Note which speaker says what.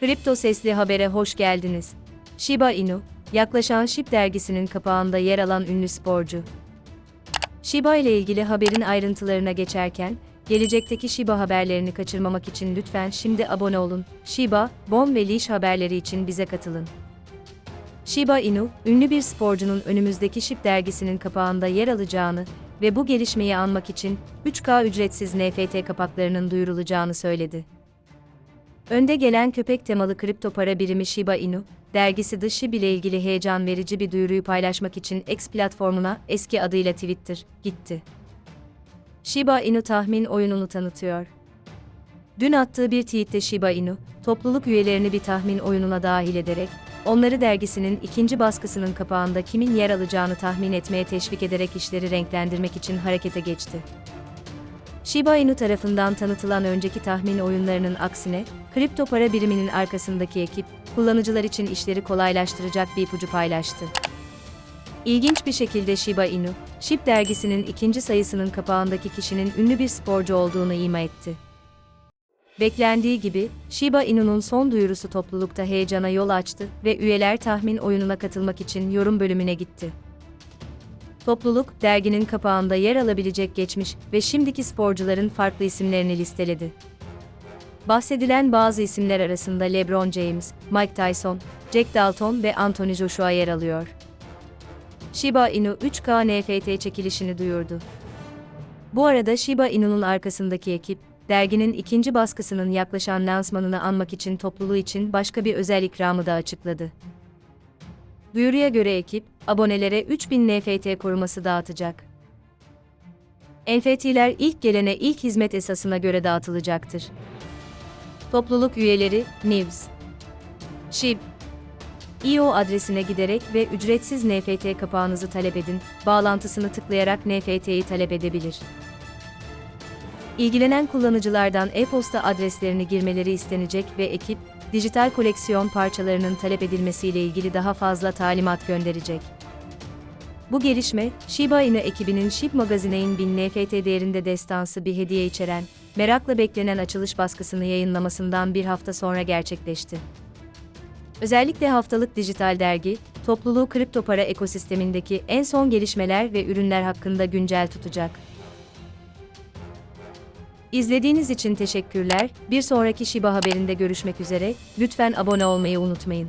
Speaker 1: Kripto Sesli Haber'e hoş geldiniz. Shiba Inu, yaklaşan SHIB dergisinin kapağında yer alan ünlü sporcu. Shiba ile ilgili haberin ayrıntılarına geçerken, gelecekteki Shiba haberlerini kaçırmamak için lütfen şimdi abone olun. Shiba, Bon ve Leash haberleri için bize katılın. Shiba Inu, ünlü bir sporcunun önümüzdeki SHIB dergisinin kapağında yer alacağını ve bu gelişmeyi anmak için 3K ücretsiz NFT kapaklarının duyurulacağını söyledi. Önde gelen köpek temalı kripto para birimi Shiba Inu, dergisi The Shib ile ilgili heyecan verici bir duyuruyu paylaşmak için X platformuna eski adıyla Twitter gitti. Shiba Inu tahmin oyununu tanıtıyor. Dün attığı bir tweette Shiba Inu, topluluk üyelerini bir tahmin oyununa dahil ederek, onları dergisinin ikinci baskısının kapağında kimin yer alacağını tahmin etmeye teşvik ederek işleri renklendirmek için harekete geçti. Shiba Inu tarafından tanıtılan önceki tahmin oyunlarının aksine, kripto para biriminin arkasındaki ekip, kullanıcılar için işleri kolaylaştıracak bir ipucu paylaştı. İlginç bir şekilde Shiba Inu, SHIB dergisinin ikinci sayısının kapağındaki kişinin ünlü bir sporcu olduğunu ima etti. Beklendiği gibi, Shiba Inu'nun son duyurusu toplulukta heyecana yol açtı ve üyeler tahmin oyununa katılmak için yorum bölümüne gitti. Topluluk, derginin kapağında yer alabilecek geçmiş ve şimdiki sporcuların farklı isimlerini listeledi. Bahsedilen bazı isimler arasında LeBron James, Mike Tyson, Jack Dalton ve Anthony Joshua yer alıyor. Shiba Inu 3K NFT çekilişini duyurdu. Bu arada Shiba Inu'nun arkasındaki ekip, derginin ikinci baskısının yaklaşan lansmanını anmak için topluluğu için başka bir özel ikramı da açıkladı. Duyuruya göre ekip, abonelere 3000 NFT koruması dağıtacak. NFT'ler ilk gelene ilk hizmet esasına göre dağıtılacaktır. Topluluk üyeleri, News, SHIB, IO adresine giderek ve ücretsiz NFT kapağınızı talep edin, bağlantısını tıklayarak NFT'yi talep edebilir. İlgilenen kullanıcılardan e-posta adreslerini girmeleri istenecek ve ekip, dijital koleksiyon parçalarının talep edilmesiyle ilgili daha fazla talimat gönderecek. Bu gelişme, Shiba Inu ekibinin SHIB Magazine'in 1000 NFT değerinde destansı bir hediye içeren, merakla beklenen açılış baskısını yayınlamasından bir hafta sonra gerçekleşti. Özellikle haftalık dijital dergi, topluluğu kripto para ekosistemindeki en son gelişmeler ve ürünler hakkında güncel tutacak. İzlediğiniz için teşekkürler. Bir sonraki Shiba haberinde görüşmek üzere. Lütfen abone olmayı unutmayın.